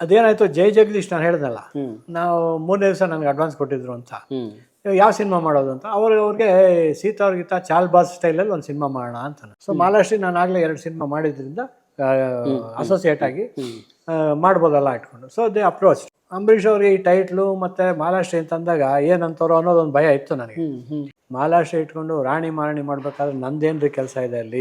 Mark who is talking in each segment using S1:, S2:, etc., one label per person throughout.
S1: ಅದೇನಾಯ್ತು? ಜೈ ಜಗದೀಶ್ ನಾನು ಹೇಳ್ದಲ್ಲ ನಾವು ಮೂರನೇ ದಿವಸ ನನಗೆ ಅಡ್ವಾನ್ಸ್ ಕೊಟ್ಟಿದ್ರು ಅಂತ. ಯಾವ ಸಿನಿಮಾ ಮಾಡೋದು ಅಂತ? ಅವ್ರ ಅವ್ರಿಗೆ ಸೀತಾ ಗೀತಾ ಚಾಲ್ ಬಾಸ್ ಸ್ಟೈಲಲ್ಲಿ ಒಂದು ಸಿನಿಮಾ ಮಾಡೋಣ ಅಂತ ಸೊ ಮಹಾರಾಷ್ಟ್ರಿ ನಾನು ಆಗಲೇ ಎರಡು ಸಿನಿಮಾ ಮಾಡಿದ್ರಿಂದ ಅಸೋಸಿಯೇಟ್ ಆಗಿ ಮಾಡ್ಬೋದಲ್ಲ ಇಟ್ಕೊಂಡು ಸೊ ದೇ ಅಪ್ರೋಚ್ ಅಂಬರೀಷ್ ಅವ್ರಿಗೆ ಈ ಟೈಟ್ಲು ಮತ್ತು ಅಂತ ಅಂದಾಗ ಏನಂತಾರೋ ಅನ್ನೋದೊಂದು ಭಯ ಇತ್ತು ನನಗೆ. ಮಾಲಾಶ್ರೀ ಇಟ್ಕೊಂಡು ರಾಣಿ ಮಾರಾಣಿ ಮಾಡ್ಬೇಕಾದ್ರೆ ನಂದೇನ್ರಿ ಕೆಲಸ ಇದೆ ಅಲ್ಲಿ?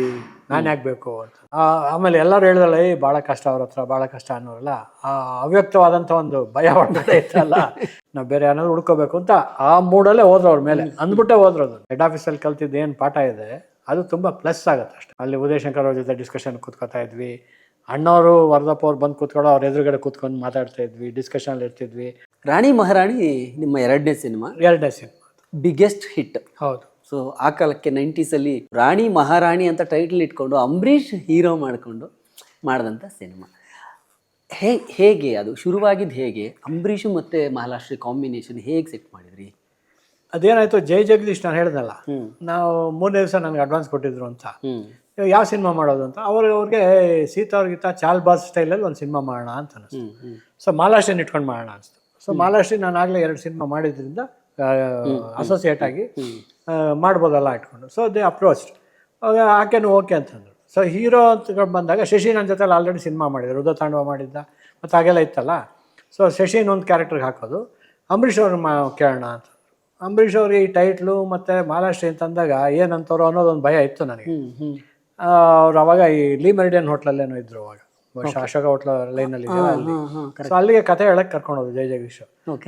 S1: ನಾನು ಯಾಕೆ ಬೇಕು ಅಂತ. ಆ- ಆಮೇಲೆ ಎಲ್ಲರೂ ಹೇಳಿದ್ರಲ್ಲ ಏ ಭಾಳ ಕಷ್ಟ ಅವ್ರ ಹತ್ರ ಭಾಳ ಕಷ್ಟ ಅನ್ನೋರಲ್ಲ. ಆ ಅವ್ಯಕ್ತವಾದಂಥ ಒಂದು ಭಯ ಒಳಗಡೆ ಇತ್ತಲ್ಲ. ನಾವು ಬೇರೆ ಏನಾದ್ರು ಹುಡ್ಕೋಬೇಕು ಅಂತ ಆ ಮೂಡಲ್ಲೇ ಹೋದ್ರು ಅವ್ರ ಮೇಲೆ. ಅಂದ್ಬಿಟ್ಟೆ ಹೋದ್ರು ಅದು ಹೆಡ್ ಆಫೀಸಲ್ಲಿ ಕಲ್ತಿದ್ದು ಏನು ಪಾಠ ಇದೆ ಅದು ತುಂಬ ಪ್ಲಸ್ ಆಗುತ್ತೆ ಅಷ್ಟೇ. ಅಲ್ಲಿ ಉದಯಶಂಕರ್ ಅವ್ರ ಜೊತೆ ಡಿಸ್ಕಷನ್ ಕೂತ್ಕೋತಾ ಇದ್ವಿ. ಅಣ್ಣವರು ವರದಪ್ಪ ಅವ್ರು ಬಂದು ಕೂತ್ಕೊಳ್ಳೋ ಅವ್ರ ಎದುರುಗಡೆ ಕೂತ್ಕೊಂಡು ಮಾತಾಡ್ತಾ ಇದ್ವಿ ಡಿಸ್ಕಷನ್ ಇರ್ತಿದ್ವಿ.
S2: ರಾಣಿ ಮಹಾರಾಣಿ ನಿಮ್ಮ ಎರಡನೇ ಸಿನಿಮಾ.
S1: ಎರಡನೇ ಸಿನಿಮಾ.
S2: ಬಿಗ್ಗೆಸ್ಟ್ ಹಿಟ್
S1: ಹೌದು.
S2: ಸೊ ಆ ಕಾಲಕ್ಕೆ 90s ಅಲ್ಲಿ ರಾಣಿ ಮಹಾರಾಣಿ ಅಂತ ಟೈಟಲ್ ಇಟ್ಕೊಂಡು ಅಂಬರೀಷ್ ಹೀರೋ ಮಾಡಿಕೊಂಡು ಮಾಡಿದಂಥ ಸಿನಿಮಾ. ಹೇ ಹೇಗೆ ಅದು? ಶುರುವಾಗಿದ್ದು ಹೇಗೆ? ಅಂಬರೀಷು ಮತ್ತು ಮಹಾಲಕ್ಷ್ಮಿ ಕಾಂಬಿನೇಷನ್ ಹೇಗೆ ಸೆಟ್ ಮಾಡಿದ್ರಿ?
S1: ಅದೇನಾಯ್ತು? ಜೈ ಜಗದೀಶ್ ನಾನು ಹೇಳ್ದಲ್ಲ ನಾವು ಮೂರನೇ ದಿವಸ ನನಗೆ ಅಡ್ವಾನ್ಸ್ ಕೊಟ್ಟಿದ್ರು ಅಂತ. ಯಾವ ಸಿನಿಮಾ ಮಾಡೋದು ಅಂತ? ಅವ್ರು ಅವ್ರಿಗೆ ಸೀತಾ ಅವ್ರಿಗಿಂತ ಚಾಲ್ ಬಾಸ್ ಸ್ಟೈಲಲ್ಲಿ ಒಂದು ಸಿನಿಮಾ ಮಾಡೋಣ ಅಂತ ಅನಿಸ್ತು. ಸೊ ಮಾಲಾಶ್ರೀನ ಇಟ್ಕೊಂಡು ಮಾಡೋಣ ಅನಿಸ್ತು. ಸೊ ಮಾಲಾಶ್ರೀ ನಾನು ಆಗಲೇ ಎರಡು ಸಿನಿಮಾ ಮಾಡಿದ್ರಿಂದ ಅಸೋಸಿಯೇಟ್ ಆಗಿ ಮಾಡ್ಬೋದಲ್ಲ ಇಟ್ಕೊಂಡು. ಸೊ ದೇ ಅಪ್ರೋಚ್ ಆಗ ಆಕೆನೂ ಓಕೆ ಅಂತಂದರು. ಸೊ ಹೀರೋ ಅಂತ ಬಂದಾಗ ಶಶಿ ನನ್ನ ಜೊತೆಲಿ ಆಲ್ರೆಡಿ ಸಿನಿಮಾ ಮಾಡಿದ್ರು. ರುದ್ರ ತಾಂಡವ ಮಾಡಿದ್ದ. ಮತ್ತು ಹಾಗೆಲ್ಲ ಇತ್ತಲ್ಲ? ಸೊ ಶಶಿನ ಒಂದು ಕ್ಯಾರೆಕ್ಟರ್ಗೆ ಹಾಕೋದು. ಅಂಬರೀಷ್ ಅವ್ರ ಮಾ ಕೇಳೋಣ ಅಂತ. ಅಂಬರೀಷ್ ಅವ್ರಿಗೆ ಈ ಟೈಟ್ಲು ಮತ್ತು ಮಹಾರಾಷ್ಟ್ರ ಅಂತಂದಾಗ ಏನಂತವ್ರು ಅನ್ನೋದೊಂದು ಭಯ ಇತ್ತು ನನಗೆ. ಅವ್ರು ಅವಾಗ ಈ ಲೀ ಮೆರಿಡಿಯನ್ ಹೋಟ್ಲಲ್ಲೇನೋ ಇದ್ರು ಅವಾಗ. ಬಹುಶಃ ಅಶೋಕ ಹೋಟ್ಲ ಲೈನ್ ಅಲ್ಲಿ ಸೊ ಅಲ್ಲಿಗೆ ಕತೆ ಹೇಳಕ್ಕೆ ಕರ್ಕೊಂಡು ಹೋದ್ರು ಜೈ ಜಗದೀಶ್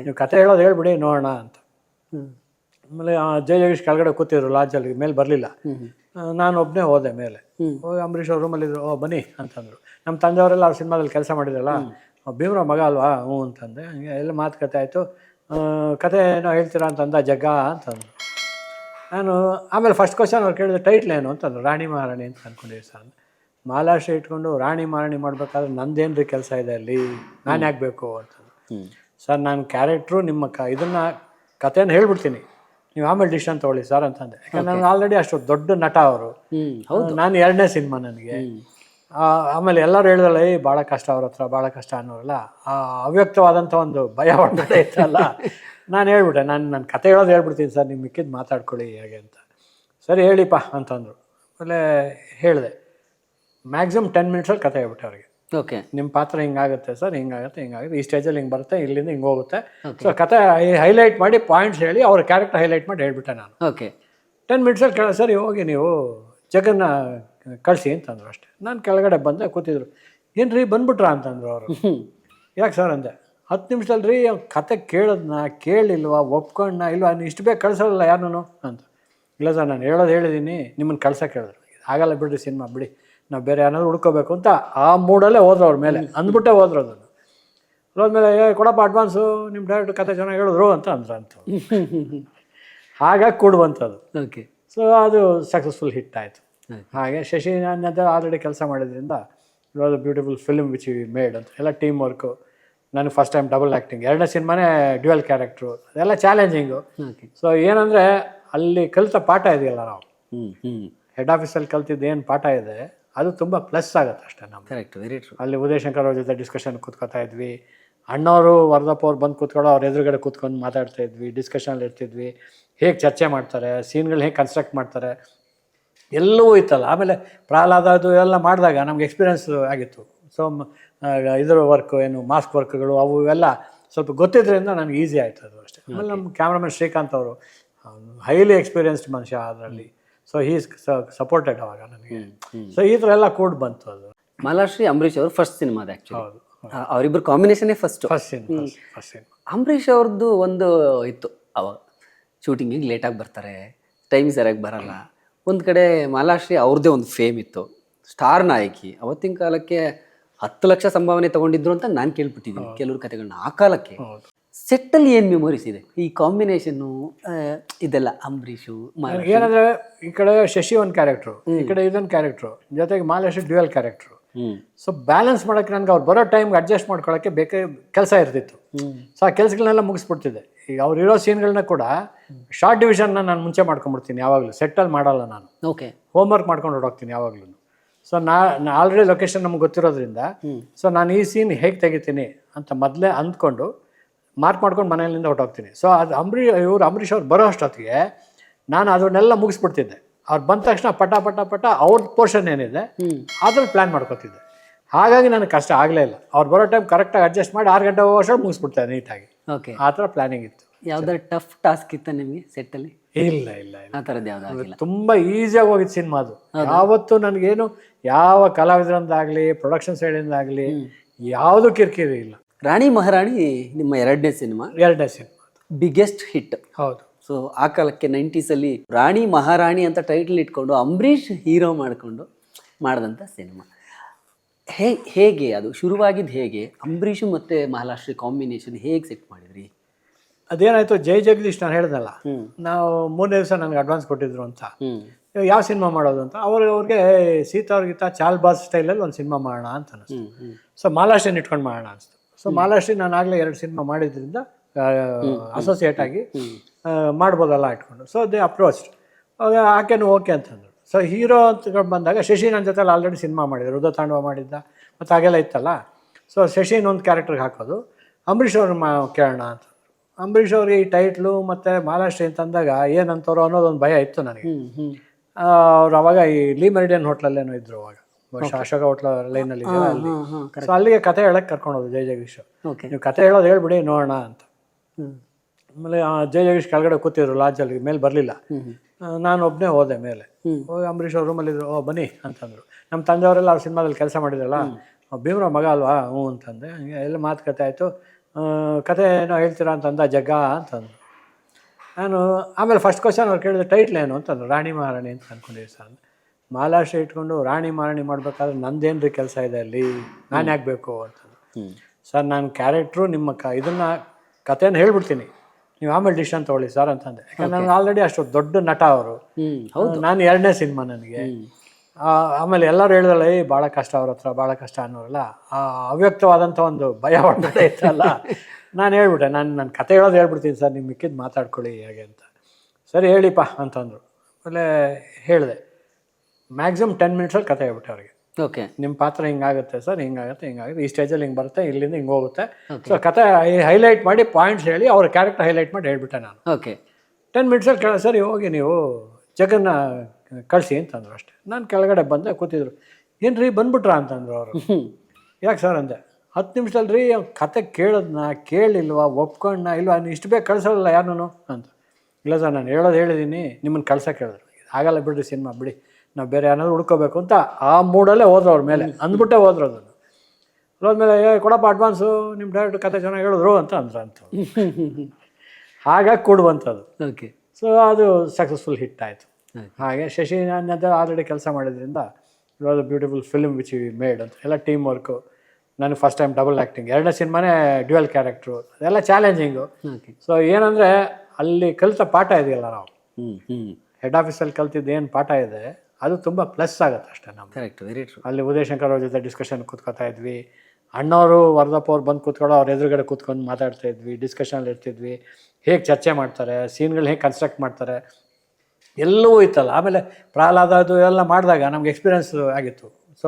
S1: ನೀವು ಕತೆ ಹೇಳೋದು ಹೇಳ್ಬಿಡಿ ನೋಡೋಣ ಅಂತ. ಆಮೇಲೆ ಆ ಜೈ ಜಗದೀಶ್ ಕೆಳಗಡೆ ಕೂತಿದ್ರು ಅಲ್ಲಿ ಮೇಲೆ ಬರಲಿಲ್ಲ. ನಾನು ಒಬ್ಬನೇ ಹೋದೆ ಮೇಲೆ. ಅಂಬರೀಷ್ ಅವ್ರ ರೂಮಲ್ಲಿ ಇದ್ರು ಓ ಬನ್ನಿ ಅಂತಂದ್ರು. ನಮ್ಮ ತಂದೆಯವರೆಲ್ಲ ಅವ್ರ ಸಿನಿಮಾದಲ್ಲಿ ಕೆಲಸ ಮಾಡಿದ್ರಲ್ಲ ಭೀಮ್ರ ಮಗ ಅಲ್ವಾ ಹ್ಞೂ ಅಂತಂದೆ. ಹಂಗೆ ಎಲ್ಲ ಮಾತುಕತೆ ಆಯಿತು. ಕತೆ ಏನೋ ಹೇಳ್ತೀರಾ ಅಂತಂದ ಜಗ್ಗ ಅಂತಂದ್ರು. ನಾನು ಆಮೇಲೆ ಫಸ್ಟ್ ಕ್ವಶನ್ ಅವ್ರು ಕೇಳಿದ್ರೆ ಟೈಟ್ಲ್ ಏನು ಅಂತಂದ್ರು ರಾಣಿ ಮಹಾರಾಣಿ ಅಂತ ಅಂದ್ಕೊಂಡಿದ್ದೆ ಸರ್. ಮಾಲಾಶ್ರೀ ಇಟ್ಕೊಂಡು ರಾಣಿ ಮಹಾರಾಣಿ ಮಾಡಬೇಕಾದ್ರೆ ನಂದೇನ್ರಿ ಕೆಲಸ ಇದೆ ಅಲ್ಲಿ? ನಾನು ಯಾಕೆ ಬೇಕು
S2: ಅಂತ
S1: ಸರ್ ನಾನು ಕ್ಯಾರೆಕ್ಟ್ರು ನಿಮ್ಮ ಕ ಇದನ್ನು ಕಥೆಯನ್ನು ಹೇಳ್ಬಿಡ್ತೀನಿ. ನೀವು ಆಮೇಲೆ ಡಿಸಿಷನ್ ತೊಗೊಳ್ಳಿ ಸರ್ ಅಂತಂದೆ ಯಾಕಂದ್ರೆ ನಾನು ಆಲ್ರೆಡಿ ಅಷ್ಟು ದೊಡ್ಡ ನಟ ಅವರು.
S2: ಹೌದು.
S1: ನಾನು ಎರಡನೇ ಸಿನಿಮಾ ನನಗೆ. ಆಮೇಲೆ ಎಲ್ಲರೂ ಹೇಳಿದ್ರಲ್ಲ ಏ ಭಾಳ ಕಷ್ಟ ಅವ್ರ ಹತ್ರ ಭಾಳ ಕಷ್ಟ ಅನ್ನೋರಲ್ಲ. ಆ ಅವ್ಯಕ್ತವಾದಂಥ ಒಂದು ಭಯ ಇತ್ತಲ್ಲ. ನಾನು ಹೇಳ್ಬಿಟ್ಟೆ ನಾನು ನನ್ನ ಕತೆ ಹೇಳೋದು ಹೇಳ್ಬಿಡ್ತೀನಿ ಸರ್ ನಿಮ್ಮ ಮಿಕ್ಕಿದ್ದು ಮಾತಾಡ್ಕೊಳ್ಳಿ ಹೇಗೆ ಅಂತ. ಸರಿ ಹೇಳಿಪ್ಪ ಅಂತಂದರು. ಆಮೇಲೆ ಹೇಳಿದೆ ಮ್ಯಾಕ್ಸಿಮಮ್ ಟೆನ್ ಮಿನಿಟ್ಸಲ್ಲಿ ಕತೆ ಹೇಳ್ಬಿಟ್ಟೆ ಅವ್ರಿಗೆ.
S2: ಓಕೆ.
S1: ನಿಮ್ಮ ಪಾತ್ರ ಹಿಂಗಾಗುತ್ತೆ ಸರ್ ಹಿಂಗಾಗುತ್ತೆ ಹಿಂಗಾಗುತ್ತೆ. ಈ ಸ್ಟೇಜಲ್ಲಿ ಹಿಂಗೆ ಬರುತ್ತೆ ಇಲ್ಲಿಂದ ಹಿಂಗೆ ಹೋಗುತ್ತೆ. ಸೊ ಕತೆ ಹೈಲೈಟ್ ಮಾಡಿ ಪಾಯಿಂಟ್ಸ್ ಹೇಳಿ ಅವ್ರ ಕ್ಯಾರೆಕ್ಟರ್ ಹೈಲೈಟ್ ಮಾಡಿ ಹೇಳ್ಬಿಟ್ಟೆ ನಾನು.
S2: ಓಕೆ.
S1: ಟೆನ್ ಮಿನಿಟ್ಸಲ್ಲಿ ಕೇಳ ಸರಿ ಹೋಗಿ ನೀವು ಜಗನ್ನ ಕಳಿಸಿ ಅಂತಂದ್ರು ಅಷ್ಟೇ. ನಾನು ಕೆಳಗಡೆ ಬಂದೆ ಕೂತಿದ್ರು. ಏನು ರೀ ಬಂದ್ಬಿಟ್ರಾ ಅಂತಂದ್ರು ಅವರು. ಯಾಕೆ ಸರ್ ಅಂದೆ. ಹತ್ತು ನಿಮಿಷದಲ್ಲಿ ರೀ ಕತೆ ಕೇಳೋದನ್ನ ಕೇಳಿಲ್ವಾ ಒಪ್ಕೊಂಡ ಇಲ್ವಾ ನೀನು ಇಷ್ಟು ಬೇಗ ಕಳ್ಸೋಲ್ಲ ಯಾರನ್ನು ಅಂತ. ಇಲ್ಲ ಸರ್ ನಾನು ಹೇಳೋದು ಹೇಳಿದ್ದೀನಿ ನಿಮ್ಮನ್ನು ಕಳ್ಸೋಕೆ ಹೇಳಿದ್ರು. ಆಗಲ್ಲ ಬಿಡ್ರಿ ಸಿನಿಮಾ ಬಿಡಿ. ನಾವು ಬೇರೆ ಯಾರಾದ್ರೂ ಹುಡ್ಕೋಬೇಕು ಅಂತ ಆ ಮೂಡಲ್ಲೇ ಹೋದ್ರು ಅವ್ರ ಮೇಲೆ. ಅಂದ್ಬಿಟ್ಟೆ ಹೋದ್ರು ಅದನ್ನು. ಹೋದ್ಮೇಲೆ ಏ ಕೊಡಪ್ಪ ಅಡ್ವಾನ್ಸು ನಿಮ್ಮ ಡೈರೆಕ್ಟ್ ಕತೆ ಚೆನ್ನಾಗಿ ಹೇಳಿದ್ರು ಅಂತ ಅಂದ್ರು ಅಂತ. ಹಾಗಾಗಿ ಕೊಡುವಂಥದ್ದು.
S2: ಓಕೆ.
S1: ಸೊ ಅದು ಸಕ್ಸಸ್ಫುಲ್ ಹಿಟ್ ಆಯಿತು. ಹಾಗೆ ಶಶಿ ನನ್ನ ಆಲ್ರೆಡಿ ಕೆಲಸ ಮಾಡಿದ್ರಿಂದ it was a beautiful film which we made ಅಂತ. ಎಲ್ಲ ಟೀಮ್ ವರ್ಕು ನನಗೆ ಫಸ್ಟ್ ಟೈಮ್ ಡಬಲ್ ಆ್ಯಕ್ಟಿಂಗ್ ಎರಡನೇ ಸಿನಿಮಾನೇ ಡ್ಯುಯಲ್ ಕ್ಯಾರೆಕ್ಟ್ರು ಅದೆಲ್ಲ ಚಾಲೆಂಜಿಂಗು ಸೊ ಏನಂದರೆ ಅಲ್ಲಿ ಕಲಿತ ಪಾಠ ಇದೆಯಲ್ಲ ನಾವು.
S2: ಹ್ಞೂ ಹ್ಞೂ
S1: ಹೆಡ್ ಆಫೀಸಲ್ಲಿ ಕಲ್ತಿದ್ದು ಏನು ಪಾಠ ಇದೆ ಅದು ತುಂಬ ಪ್ಲಸ್ ಆಗುತ್ತೆ ಅಷ್ಟೇ ನಮ್ಮ
S2: ಕರೆಕ್ಟ್ ವೆರಿ ಟ್ರೂ
S1: ಅಲ್ಲಿ ಉದಯಶಂಕರ್ ಅವ್ರ ಜೊತೆ ಡಿಸ್ಕಷನ್ ಕೂತ್ಕೋತಾ ಇದ್ವಿ. ಅಣ್ಣವರು ವರದಪ್ಪ ಅವ್ರು ಬಂದು ಕೂತ್ಕೊಳ್ಳೋ ಅವ್ರ ಎದುರುಗಡೆ ಕೂತ್ಕೊಂಡು ಮಾತಾಡ್ತಾ ಇದ್ವಿ ಡಿಸ್ಕಷನಲ್ಲಿ ಇರ್ತಿದ್ವಿ. ಹೇಗೆ ಚರ್ಚೆ ಮಾಡ್ತಾರೆ ಸೀನ್ಗಳು ಹೇಗೆ ಕನ್ಸ್ಟ್ರಕ್ಟ್ ಮಾಡ್ತಾರೆ ಎಲ್ಲವೂ ಇತ್ತಲ್ಲ. ಆಮೇಲೆ ಪ್ರಹ್ಲಾದ ಅದು ಎಲ್ಲ ಮಾಡಿದಾಗ ನಮ್ಗೆ ಎಕ್ಸ್ಪೀರಿಯನ್ಸ್ ಆಗಿತ್ತು. ಸೊ ಇದರ ವರ್ಕ್ ಏನು ಮಾಸ್ಕ್ ವರ್ಕ್ಗಳು ಅವು ಇವೆಲ್ಲ ಸ್ವಲ್ಪ ಗೊತ್ತಿದ್ರಿಂದ ನನಗೆ ಈಸಿ ಆಯಿತು ಅದು ಅಷ್ಟೇ. ಆಮೇಲೆ ನಮ್ಮ ಕ್ಯಾಮ್ರಾಮನ್ ಶ್ರೀಕಾಂತ್ ಅವರು ಹೈಲಿ ಎಕ್ಸ್ಪೀರಿಯನ್ಸ್ಡ್ ಮನುಷ್ಯ ಅದರಲ್ಲಿ. ಸೊ ಹೀಸ್ ಸಪೋರ್ಟೆಡ್ ಅವಾಗ ನನಗೆ. ಸೊ ಈ ಥರ ಎಲ್ಲ ಕೂಡ್ ಬಂತು ಅದು.
S2: ಮಲಾಶ್ರೀ ಅಂಬರೀಷ್ ಅವರು ಫಸ್ಟ್ ಸಿನಿಮಾ ಅದು ಆ್ಯಕ್ಚುಲಿ
S1: ಹೌದು
S2: ಅವರಿಬ್ಬರು ಕಾಂಬಿನೇಷನೇ first
S1: first cinema first cinema
S2: Ambareesh ಅವ್ರದ್ದು ಒಂದು ಇತ್ತು. ಅವಾಗ ಶೂಟಿಂಗಿಗೆ ಲೇಟಾಗಿ ಬರ್ತಾರೆ ಟೈಮ್ ಸರಿಯಾಗಿ ಬರಲ್ಲ. ಒಂದು ಕಡೆ ಮಾಲಾಶ್ರೀ ಅವ್ರದ್ದೇ ಒಂದು ಫೇಮ್ ಇತ್ತು. ಸ್ಟಾರ್ ನಾಯಕಿ. ಅವತ್ತಿನ ಕಾಲಕ್ಕೆ ಹತ್ತು ಲಕ್ಷ ಸಂಭಾವನೆ ತಗೊಂಡಿದ್ರು ಅಂತ ನಾನು ಕೇಳ್ಬಿಟ್ಟಿದ್ದೀನಿ ಕೆಲವ್ರ ಕತೆಗಳನ್ನ ಆ ಕಾಲಕ್ಕೆ ಸೆಟ್ಟಲ್ಲಿ ಏನು ಮೆಮೊರೀಸ್ ಇದೆ? ಈ ಕಾಂಬಿನೇಷನ್ನು ಇದೆಲ್ಲ ಅಂಬರೀಷು
S1: ಏನಂದ್ರೆ ಈ ಕಡೆ ಶಶಿ ಒಂದು ಕ್ಯಾರೆಕ್ಟ್ರು ಈ ಕಡೆ ಇದೊಂದು ಕ್ಯಾರೆಕ್ಟ್ರು ಜೊತೆಗೆ Malashri dual character so balance ಮಾಡೋಕ್ಕೆ ನನಗೆ ಅವ್ರು ಬರೋ ಟೈಮ್ಗೆ ಅಡ್ಜಸ್ಟ್ ಮಾಡ್ಕೊಳ್ಳೋಕ್ಕೆ ಬೇಕೇ ಕೆಲಸ ಇರ್ತಿತ್ತು.
S2: ಹ್ಮ್.
S1: ಸೊ ಆ ಕೆಲಸಗಳನ್ನೆಲ್ಲ ಮುಗಿಸ್ಬಿಡ್ತಿದ್ದೆ. ಈಗ ಅವ್ರು ಇರೋ ಸೀನ್ಗಳನ್ನ ಕೂಡ ಶಾರ್ಟ್ ಡಿವಿಷನ್ನ ನಾನು ಮುಂಚೆ ಮಾಡ್ಕೊಂಡ್ಬಿಡ್ತೀನಿ ಯಾವಾಗಲೂ. ಸೆಟ್ಟಲ್ಲಿ ಮಾಡಲ್ಲ ನಾನು.
S2: ಓಕೆ
S1: ಹೋಮ್ವರ್ಕ್ ಮಾಡ್ಕೊಂಡು ಹೊರಡೋಗ್ತೀನಿ ಯಾವಾಗಲೂ. ಸೊ ನಾ ಆಲ್ರೆಡಿ ಲೊಕೇಶನ್ ನಮ್ಗೆ ಗೊತ್ತಿರೋದ್ರಿಂದ ಸೊ ನಾನು ಈ ಸೀನ್ ಹೇಗೆ ತೆಗಿತೀನಿ ಅಂತ ಮೊದಲೇ ಅಂದ್ಕೊಂಡು ಮಾರ್ಕ್ ಮಾಡ್ಕೊಂಡು ಮನೆಯಲ್ಲಿಂದ ಹೊರಟೋಗ್ತೀನಿ. ಸೊ ಅದು ಅಂಬರೀ ಇವರು ಅಂಬರೀಷ್ ಅವ್ರು ಬರೋ ಅಷ್ಟೊತ್ತಿಗೆ ನಾನು ಅದನ್ನೆಲ್ಲ ಮುಗಿಸ್ಬಿಡ್ತಿದ್ದೆ. ಅವ್ರು ಬಂದ ತಕ್ಷಣ ಪಟ ಪಟ ಪಟ ಅವ್ರ ಪೋರ್ಷನ್ ಏನಿದೆ ಅದ್ರಲ್ಲಿ ಪ್ಲ್ಯಾನ್ ಮಾಡ್ಕೋತಿದ್ದೆ. ಹಾಗಾಗಿ ನನಗೆ ಕಷ್ಟ ಆಗಲೇ ಇಲ್ಲ. ಅವ್ರು ಬರೋ ಟೈಮ್ ಕರೆಕ್ಟಾಗಿ ಅಡ್ಜಸ್ಟ್ ಮಾಡಿ ಆರು ಗಂಟೆ ವರ್ಷ ಮುಗಿಸ್ಬಿಡ್ತಾರೆ ನೀಟಾಗಿ
S2: ಓಕೆ
S1: ಆ ಥರ ಪ್ಲ್ಯಾನಿಂಗ್ ಇತ್ತು.
S2: ಯಾವ್ದಾದ್ರು ಟಫ್ ಟಾಸ್ಕ್ ಇತ್ತು ನಿಮಗೆ ಸೆಟ್ಟಲ್ಲಿ
S1: ಇಲ್ಲ ಇಲ್ಲ
S2: ಆ ಥರದ್ದು ಯಾವ್ದಾಗಿಲ್ಲ
S1: ತುಂಬ ಈಸಿಯಾಗಿ ಹೋಗಿದ್ದು ಸಿನಿಮಾ ಅದು. ಯಾವತ್ತು ನನಗೇನು ಯಾವ ಕಲಾವಿದರಿಂದಾಗಲಿ ಪ್ರೊಡಕ್ಷನ್ ಸೈಡಿಂದಾಗಲಿ ಯಾವುದು ಕಿರಿಕಿರಿ ಇಲ್ಲ.
S2: ರಾಣಿ ಮಹಾರಾಣಿ ನಿಮ್ಮ ಎರಡನೇ ಸಿನಿಮಾ
S1: ಎರಡನೇ ಸಿನಿಮಾ
S2: ಬಿಗ್ಗೆಸ್ಟ್ ಹಿಟ್
S1: ಹೌದು.
S2: ಸೊ ಆ ಕಾಲಕ್ಕೆ ನೈಂಟೀಸಲ್ಲಿ ರಾಣಿ ಮಹಾರಾಣಿ ಅಂತ ಟೈಟಲ್ ಇಟ್ಕೊಂಡು ಅಂಬರೀಷ್ ಹೀರೋ ಮಾಡಿಕೊಂಡು ಮಾಡಿದಂಥ ಸಿನಿಮಾ ಹೇ ಹೇಗೆ ಅದು? ಶುರುವಾಗಿದ್ದು ಹೇಗೆ? ಅಂಬರೀಷು ಮತ್ತು ಮಹಾಲಾಶ್ರೀ ಕಾಂಬಿನೇಷನ್ ಹೇಗೆ ಸೆಟ್ ಮಾಡಿದ್ರಿ?
S1: ಅದೇನಾಯ್ತು? ಜೈ ಜಗದೀಶ್ ನಾನು ಹೇಳ್ದಲ್ಲ. ನಾವು ಮೂರನೇ ದಿವಸ ನನಗೆ ಅಡ್ವಾನ್ಸ್ ಕೊಟ್ಟಿದ್ರು ಅಂತ. ಯಾವ ಸಿನಿಮಾ ಮಾಡೋದು ಅಂತ? ಅವ್ರ ಅವ್ರಿಗೆ ಸೀತಾ ಅವ್ರಿಗಿಂತ ಚಾಲ್ ಬಾಸ್ ಸ್ಟೈಲಲ್ಲಿ ಒಂದು ಸಿನಿಮಾ ಮಾಡೋಣ ಅಂತ ಅನಿಸ್ತು ಸೊ ಮಾಲಾಶ್ರೀನ ಇಟ್ಕೊಂಡು ಮಾಡೋಣ ಅನಿಸ್ತು ಸೊ ಮಾಲಾಶ್ರೀ ನಾನು ಆಗಲೇ ಎರಡು ಸಿನಿಮಾ ಮಾಡಿದ್ರಿಂದ ಅಸೋಸಿಯೇಟ್ ಆಗಿ ಮಾಡ್ಬೋದಲ್ಲ ಇಟ್ಕೊಂಡು ಸೊ ದೇ ಅಪ್ರೋಚ್ ಆಕೆನೂ ಓಕೆ ಅಂತಂದ್ರು. ಸೊ ಹೀರೋ ಅಂತ ಬಂದಾಗ ಶಶಿ ನನ್ನ ಜೊತೆಲಿ ಆಲ್ರೆಡಿ ಸಿನಿಮಾ ಮಾಡಿದ್ರು. ರುದ್ರ ತಾಂಡವ ಮಾಡಿದ್ದ. ಮತ್ತು ಹಾಗೆಲ್ಲ ಇತ್ತಲ್ಲ? ಸೊ ಶಶಿನ ಒಂದು ಕ್ಯಾರೆಕ್ಟರ್ಗೆ ಹಾಕೋದು. ಅಂಬರೀಷ್ ಅವ್ರ ಮಾ ಕೇಳೋಣ ಅಂತ. ಅಂಬರೀಷ್ ಅವ್ರಿಗೆ ಈ ಟೈಟ್ಲು ಮತ್ತು ಮಹಾರಾಷ್ಟ್ರ ಅಂತಂದಾಗ ಏನಂತಾರೋ ಅನ್ನೋದೊಂದು ಭಯ ಇತ್ತು ನನಗೆ. ಅವ್ರು ಅವಾಗ ಈ ಲೀ ಮೆರಿಡಿಯನ್ ಹೋಟ್ಲಲ್ಲೇನೋ ಇದ್ರು ಅವಾಗ. ಬಹುಶಃ ಅಶೋಕ ಹೋಟ್ಲ ಲೈನಲ್ಲಿ ಅಲ್ಲಿ ಸೊ ಅಲ್ಲಿಗೆ ಕತೆ ಹೇಳಕ್ಕೆ ಕರ್ಕೊಂಡು ಹೋದ್ರು ಜಯ ಜಗದೀಶ್ ನೀವು ಕತೆ ಹೇಳೋದು ಹೇಳ್ಬಿಡಿ ನೋಡೋಣ ಅಂತ. ಆಮೇಲೆ ಆ ಜಯ ಜಗದೀಶ್ ಕೆಳಗಡೆ ಕೂತಿದ್ರು ಲಾಜಲ್ಲಿ ಮೇಲೆ ಬರಲಿಲ್ಲ. ನಾನು ಒಬ್ಬನೇ ಹೋದೆ ಮೇಲೆ. ಹೋಗಿ ಅಂಬರೀಷ್ ಅವ್ರ ರೂಮಲ್ಲಿದ್ರು ಓ ಬನ್ನಿ ಅಂತಂದರು. ನಮ್ಮ ತಂದೆಯವರೆಲ್ಲ ಅವ್ರ ಸಿನಿಮಾದಲ್ಲಿ ಕೆಲಸ ಮಾಡಿದ್ರಲ್ಲ ಭೀಮ್ರ ಮಗ ಅಲ್ವಾ? ಹ್ಞೂ ಅಂತಂದೆ. ಹಂಗೆ ಎಲ್ಲ ಮಾತುಕತೆ ಆಯಿತು. ಕತೆ ಏನೋ ಹೇಳ್ತೀರಾ ಅಂತಂದ ಜಗ್ಗ ಅಂತಂದರು. ನಾನು ಆಮೇಲೆ ಫಸ್ಟ್ ಕ್ವಶನ್ ಅವ್ರು ಕೇಳಿದ್ರೆ ಟೈಟ್ಲ್ ಏನು? ಅಂತಂದ್ರು. ರಾಣಿ ಮಹಾರಾಣಿ ಅಂತ ಅಂದ್ಕೊಂಡಿದ್ದೆ ಸರ್. ಮಾಲಾಶ್ರೀ ಇಟ್ಕೊಂಡು ರಾಣಿ ಮಹಾರಾಣಿ ಮಾಡಬೇಕಾದ್ರೆ ನಂದೇನು ರೀ ಕೆಲಸ ಇದೆ ಅಲ್ಲಿ? ನಾನು ಯಾಕೆ ಬೇಕು? ಅಂತಂದು ಸರ್ ನಾನು ಕ್ಯಾರೆಕ್ಟ್ರು ನಿಮ್ಮ ಕ ಇದನ್ನು ಕಥೆನ ಹೇಳ್ಬಿಡ್ತೀನಿ. ನೀವು ಆಮೇಲೆ ಡಿಸಿಷನ್ ತಗೊಳ್ಳಿ ಸರ್ ಅಂತಂದೆ. ಯಾಕಂದ್ರೆ ನಾನು ಆಲ್ರೆಡಿ ಅಷ್ಟು ದೊಡ್ಡ ನಟ ಅವರು.
S2: ಹೌದು.
S1: ನಾನು ಎರಡನೇ ಸಿನಿಮಾ ನನಗೆ. ಆ, ಆಮೇಲೆ ಎಲ್ಲರೂ ಹೇಳಿದ್ರಲ್ಲ ಏ ಭಾಳ ಕಷ್ಟ ಅವ್ರ ಹತ್ರ ಭಾಳ ಕಷ್ಟ ಅನ್ನೋರಲ್ಲ. ಆ ಅವ್ಯಕ್ತವಾದಂಥ ಒಂದು ಭಯ ಇತ್ತಲ್ಲ. ನಾನು ಹೇಳ್ಬಿಟ್ಟೆ ನಾನು ನನ್ನ ಕತೆ ಹೇಳೋದು ಹೇಳ್ಬಿಡ್ತೀನಿ ಸರ್ ನೀವು ಮಿಕ್ಕಿದ್ದು ಮಾತಾಡ್ಕೊಳ್ಳಿ ಹೇಗೆ ಅಂತ. ಸರಿ ಹೇಳಿಪ್ಪ ಅಂತಂದರು. ಆಮೇಲೆ ಹೇಳಿದೆ. ಮ್ಯಾಕ್ಸಿಮಮ್ ಟೆನ್ ಮಿನಿಟ್ಸಲ್ಲಿ ಕತೆ ಹೇಳ್ಬಿಟ್ಟೆ ಅವ್ರಿಗೆ.
S2: ಓಕೆ
S1: ನಿಮ್ಮ ಪಾತ್ರ ಹಿಂಗಾಗುತ್ತೆ ಸರ್ ಹಿಂಗಾಗುತ್ತೆ ಹಿಂಗಾಗುತ್ತೆ. ಈ ಸ್ಟೇಜಲ್ಲಿ ಹಿಂಗೆ ಬರುತ್ತೆ ಇಲ್ಲಿಂದ ಹಿಂಗೆ ಹೋಗುತ್ತೆ. ಸೊ ಕತೆ ಹೈಲೈಟ್ ಮಾಡಿ ಪಾಯಿಂಟ್ಸ್ ಹೇಳಿ ಅವ್ರ ಕ್ಯಾರೆಕ್ಟರ್ ಹೈಲೈಟ್ ಮಾಡಿ ಹೇಳ್ಬಿಟ್ಟೆ ನಾನು.
S2: ಓಕೆ
S1: ಟೆನ್ ಮಿನಿಟ್ಸಲ್ಲಿ ಕೇಳ ಸರಿ ಹೋಗಿ ನೀವು ಜಗನ್ನ ಕಳಿಸಿ ಅಂತಂದ್ರು ಅಷ್ಟೇ. ನಾನು ಕೆಳಗಡೆ ಬಂದೆ ಕೂತಿದ್ರು. ಏನು ರೀ ಬಂದ್ಬಿಟ್ರಾ? ಅಂತಂದ್ರು ಅವರು. ಯಾಕೆ ಸರ್ ಅಂದೆ. ಹತ್ತು ನಿಮಿಷದಲ್ಲಿ ರೀ ಕತೆ ಕೇಳೋದನ್ನ ಕೇಳಿಲ್ವಾ ಒಪ್ಕೊಂಡ ಇಲ್ವಾ ನೀನು ಇಷ್ಟು ಬೇಗ ಕಳ್ಸೋಲ್ಲ ಯಾರನ್ನು? ಅಂತ ಇಲ್ಲ ಸರ್ ನಾನು ಹೇಳೋದು ಹೇಳಿದ್ದೀನಿ ನಿಮ್ಮನ್ನು ಕಳ್ಸೋಕೆ ಹೇಳಿದ್ರು. ಆಗಲ್ಲ ಬಿಡ್ರಿ ಸಿನಿಮಾ ಬಿಡಿ. ನಾವು ಬೇರೆ ಏನಾದ್ರು ಹುಡ್ಕೋಬೇಕು ಅಂತ ಆ ಮೂಡಲ್ಲೇ ಹೋದ್ರು ಅವ್ರ ಮೇಲೆ. ಅಂದ್ಬಿಟ್ಟೆ ಹೋದ್ರು ಅದನ್ನು. ಹೋದ್ಮೇಲೆ ಏ ಕೊಡಪ್ಪ ಅಡ್ವಾನ್ಸು ನಿಮ್ಮ ಡೈರೆಕ್ಟ್ ಕತೆ ಚೆನ್ನಾಗಿ ಹೇಳಿದ್ರು ಅಂತ ಅಂದ್ರು ಅಂತ ಹಾಗಾಗಿ ಕೊಡುವಂಥದ್ದು
S2: ಓಕೆ
S1: ಸೊ ಅದು ಸಕ್ಸಸ್ಫುಲ್ ಹಿಟ್ ಆಯಿತು. ಹಾಗೆ ಶಶಿ ನಾನು ಆಲ್ರೆಡಿ ಕೆಲಸ ಮಾಡಿದ್ರಿಂದ it was a beautiful film which we made ಅಂತ. ಎಲ್ಲ ಟೀಮ್ ವರ್ಕು ನನಗೆ ಫಸ್ಟ್ ಟೈಮ್ ಡಬಲ್ ಆ್ಯಕ್ಟಿಂಗ್ ಎರಡನೇ ಸಿನಿಮಾನೇ ಡ್ಯುಯಲ್ ಕ್ಯಾರೆಕ್ಟ್ರು ಅದೆಲ್ಲ ಚಾಲೆಂಜಿಂಗು ಸೊ ಏನಂದರೆ ಅಲ್ಲಿ ಕಲಿತ ಪಾಠ ಇದೆಯಲ್ಲ ನಾವು.
S2: ಹ್ಞೂ ಹ್ಞೂ
S1: ಹೆಡ್ ಆಫೀಸಲ್ಲಿ ಕಲ್ತಿದ್ದು ಏನು ಪಾಠ ಇದೆ ಅದು ತುಂಬ ಪ್ಲಸ್ ಆಗುತ್ತೆ ಅಷ್ಟೇ ನಮ್ಮ
S2: ಕರೆಕ್ಟ್ ವೆರಿ ಟ್ರೂ
S1: ಅಲ್ಲಿ ಉದಯಶಂಕರ್ ಅವ್ರ ಜೊತೆ ಡಿಸ್ಕಷನ್ ಕೂತ್ಕೋತಾ ಇದ್ವಿ. ಅಣ್ಣವರು ವರದಪ್ಪ ಅವ್ರು ಬಂದು ಕೂತ್ಕೊಳ್ಳೋ ಅವ್ರ ಎದುರುಗಡೆ ಕೂತ್ಕೊಂಡು ಮಾತಾಡ್ತಾ ಇದ್ವಿ ಡಿಸ್ಕಷನಲ್ಲಿ ಇರ್ತಿದ್ವಿ. ಹೇಗೆ ಚರ್ಚೆ ಮಾಡ್ತಾರೆ ಸೀನ್ಗಳು ಹೇಗೆ ಕನ್ಸ್ಟ್ರಕ್ಟ್ ಮಾಡ್ತಾರೆ ಎಲ್ಲವೂ ಇತ್ತಲ್ಲ. ಆಮೇಲೆ ಪ್ರಹ್ಲಾದ ಅದು ಎಲ್ಲ ಮಾಡಿದಾಗ ನಮ್ಗೆ ಎಕ್ಸ್ಪೀರಿಯನ್ಸ್ ಆಗಿತ್ತು. ಸೊ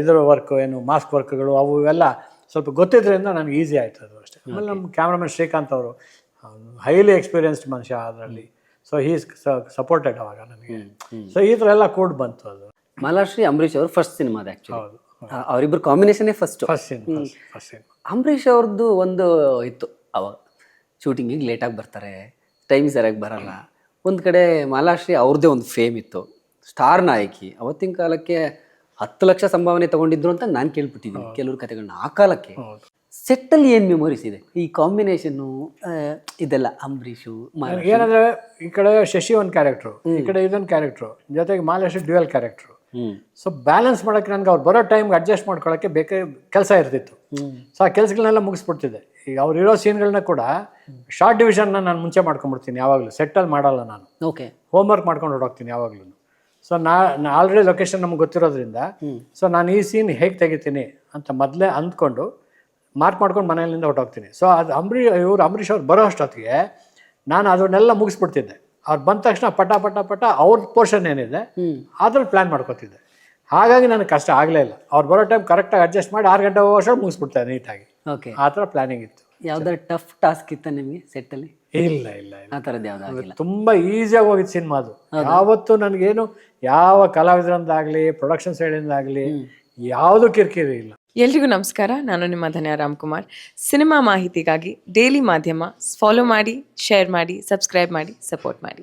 S1: ಇದ್ರ ವರ್ಕ್ ಏನು ಮಾಸ್ಕ್ ವರ್ಕ್ಗಳು ಅವು ಇವೆಲ್ಲ ಸ್ವಲ್ಪ ಗೊತ್ತಿದ್ರಿಂದ ನನಗೆ ಈಸಿ ಆಯಿತು ಅದು ಅಷ್ಟೇ. ಆಮೇಲೆ ನಮ್ಮ ಕ್ಯಾಮ್ರಾಮನ್ ಶ್ರೀಕಾಂತ್ ಅವರು ಹೈಲಿ ಎಕ್ಸ್ಪೀರಿಯನ್ಸ್ಡ್ ಮನುಷ್ಯ ಅದರಲ್ಲಿ. ಸೊ ಈ ಸಪೋರ್ಟೆಡ್ ಅವಾಗ ನನಗೆ. ಸೊ ಈ ಥರ ಎಲ್ಲ ಕೂಡ್ ಬಂತು ಅದು.
S2: ಮಾಲಾಶ್ರೀ ಅಂಬರೀಷ್ ಅವರು ಫಸ್ಟ್ ಸಿನಿಮಾ ಅದು ಆ್ಯಕ್ಚುಲಿ
S1: ಹೌದು
S2: ಅವರಿಬ್ಬರು ಕಾಂಬಿನೇಷನ್ನೇ ಫಸ್ಟು
S1: ಫಸ್ಟ್ ಫಸ್ಟ್
S2: ಅಂಬರೀಷ್ ಅವ್ರದ್ದು ಒಂದು ಇತ್ತು ಅವಾಗ. ಶೂಟಿಂಗಿಗೆ ಲೇಟಾಗಿ ಬರ್ತಾರೆ ಟೈಮ್ ಸರಿಯಾಗಿ ಬರಲ್ಲ. ಒಂದು ಕಡೆ ಮಾಲಾಶ್ರೀ ಅವ್ರದ್ದೇ ಒಂದು ಫೇಮ್ ಇತ್ತು. ಸ್ಟಾರ್ ನಾಯಕಿ. ಅವತ್ತಿನ ಕಾಲಕ್ಕೆ ಹತ್ತು ಲಕ್ಷ ಸಂಭಾವನೆ ತಗೊಂಡಿದ್ರು ಅಂತ ನಾನು ಕೇಳ್ಬಿಟ್ಟಿದ್ದೀನಿ ಕೆಲವ್ರ ಕತೆಗಳನ್ನ ಆ ಕಾಲಕ್ಕೆ. ಸೆಟ್ಟಲ್ಲಿ ಏನು ಮೆಮೊರೀಸ್ ಇದೆ? ಈ ಕಾಂಬಿನೇಷನ್ನು ಇದೆಲ್ಲ ಅಂಬರೀಷು
S1: ಏನಂದ್ರೆ ಈ ಕಡೆ ಶಶಿ ಒಂದು ಕ್ಯಾರೆಕ್ಟ್ರು ಈ ಕಡೆ ಇದೊಂದು ಕ್ಯಾರೆಕ್ಟ್ರು ಜೊತೆಗೆ Malesh dual character so balance ಮಾಡೋಕ್ಕೆ ನನಗೆ ಅವ್ರು ಬರೋ ಟೈಮ್ಗೆ ಅಡ್ಜಸ್ಟ್ ಮಾಡ್ಕೊಳ್ಳೋಕ್ಕೆ ಬೇಕೇ ಕೆಲಸ ಇರ್ತಿತ್ತು. ಸೊ ಆ ಕೆಲಸಗಳನ್ನೆಲ್ಲ ಮುಗಿಸ್ಬಿಡ್ತಿದ್ದೆ. ಈಗ ಅವ್ರು ಇರೋ ಸೀನ್ಗಳನ್ನ ಕೂಡ ಶಾರ್ಟ್ ಡಿವಿಷನ್ನ ನಾನು ಮುಂಚೆ ಮಾಡ್ಕೊಂಡ್ಬಿಡ್ತೀನಿ ಯಾವಾಗಲೂ. ಸೆಟ್ಟಲ್ಲಿ ಮಾಡಲ್ಲ ನಾನು.
S2: ಓಕೆ
S1: ಹೋಮ್ ವರ್ಕ್ ಮಾಡ್ಕೊಂಡು ಹೊರಡೋಗ್ತೀನಿ ಯಾವಾಗಲೂ ಸೊ ನಾ ಆಲ್ರೆಡಿ ಲೊಕೇಶನ್ ನಮ್ಗೆ ಗೊತ್ತಿರೋದ್ರಿಂದ ಸೊ ನಾನು ಈ ಸೀನ್ ಹೇಗೆ ತೆಗಿತೀನಿ ಅಂತ ಮೊದಲೇ ಅಂದ್ಕೊಂಡು ಮಾರ್ಕ್ ಮಾಡ್ಕೊಂಡು ಮನೆಯಲ್ಲಿಂದ ಹೊರಟೋಗ್ತೀನಿ. ಸೊ ಅದು ಅಂಬರೀ ಇವರು ಅಂಬರೀಷ್ ಅವ್ರು ಬರೋ ಅಷ್ಟೊತ್ತಿಗೆ ನಾನು ಅದನ್ನೆಲ್ಲ ಮುಗಿಸ್ಬಿಡ್ತಿದ್ದೆ. ಅವ್ರು ಬಂದ ತಕ್ಷಣ ಪಟ ಪಟ ಪಟ ಅವ್ರ ಪೋರ್ಷನ್ ಏನಿದೆ ಅದ್ರಲ್ಲಿ ಪ್ಲ್ಯಾನ್ ಮಾಡ್ಕೋತಿದ್ದೆ. ಹಾಗಾಗಿ ನನಗೆ ಕಷ್ಟ ಆಗಲೇ ಇಲ್ಲ. ಅವ್ರು ಬರೋ ಟೈಮ್ ಕರೆಕ್ಟಾಗಿ ಅಡ್ಜಸ್ಟ್ ಮಾಡಿ ಆರು ಗಂಟೆ ವರ್ಷ ಮುಗಿಸ್ಬಿಡ್ತಾರೆ ನೀಟಾಗಿ.
S2: ಓಕೆ
S1: ಆ ಥರ ಪ್ಲ್ಯಾನಿಂಗ್ ಇತ್ತು.
S2: ಯಾವ್ದಾರು ಟಫ್ ಟಾಸ್ಕ್ ಇತ್ತು ನಿಮಗೆ ಸೆಟ್ಟಲ್ಲಿ
S1: ಇಲ್ಲ ಇಲ್ಲ ಇಲ್ಲ.
S2: ಆ ಥರದ್ದು ಯಾವ್ದು
S1: ತುಂಬ ಈಸಿಯಾಗಿ ಹೋಗಿದ್ದು ಸಿನಿಮಾ ಅದು. ಯಾವತ್ತೂ ನನಗೇನು ಯಾವ ಕಲಾವಿದರಿಂದಾಗಲಿ ಪ್ರೊಡಕ್ಷನ್ ಸೈಡಿಂದಾಗಲಿ ಯಾವುದು ಕಿರಿಕಿರಿ ಇಲ್ಲ.
S3: ಎಲ್ರಿಗೂ ನಮಸ್ಕಾರ. ನಾನು ನಿಮ್ಮ ಧನ್ಯ ರಾಮ್ಕುಮಾರ್. ಸಿನಿಮಾ ಮಾಹಿತಿಗಾಗಿ ಡೈಲಿ ಮಾಧ್ಯಮ ಫಾಲೋ ಮಾಡಿ ಶೇರ್ ಮಾಡಿ ಸಬ್ಸ್ಕ್ರೈಬ್ ಮಾಡಿ ಸಪೋರ್ಟ್ ಮಾಡಿ.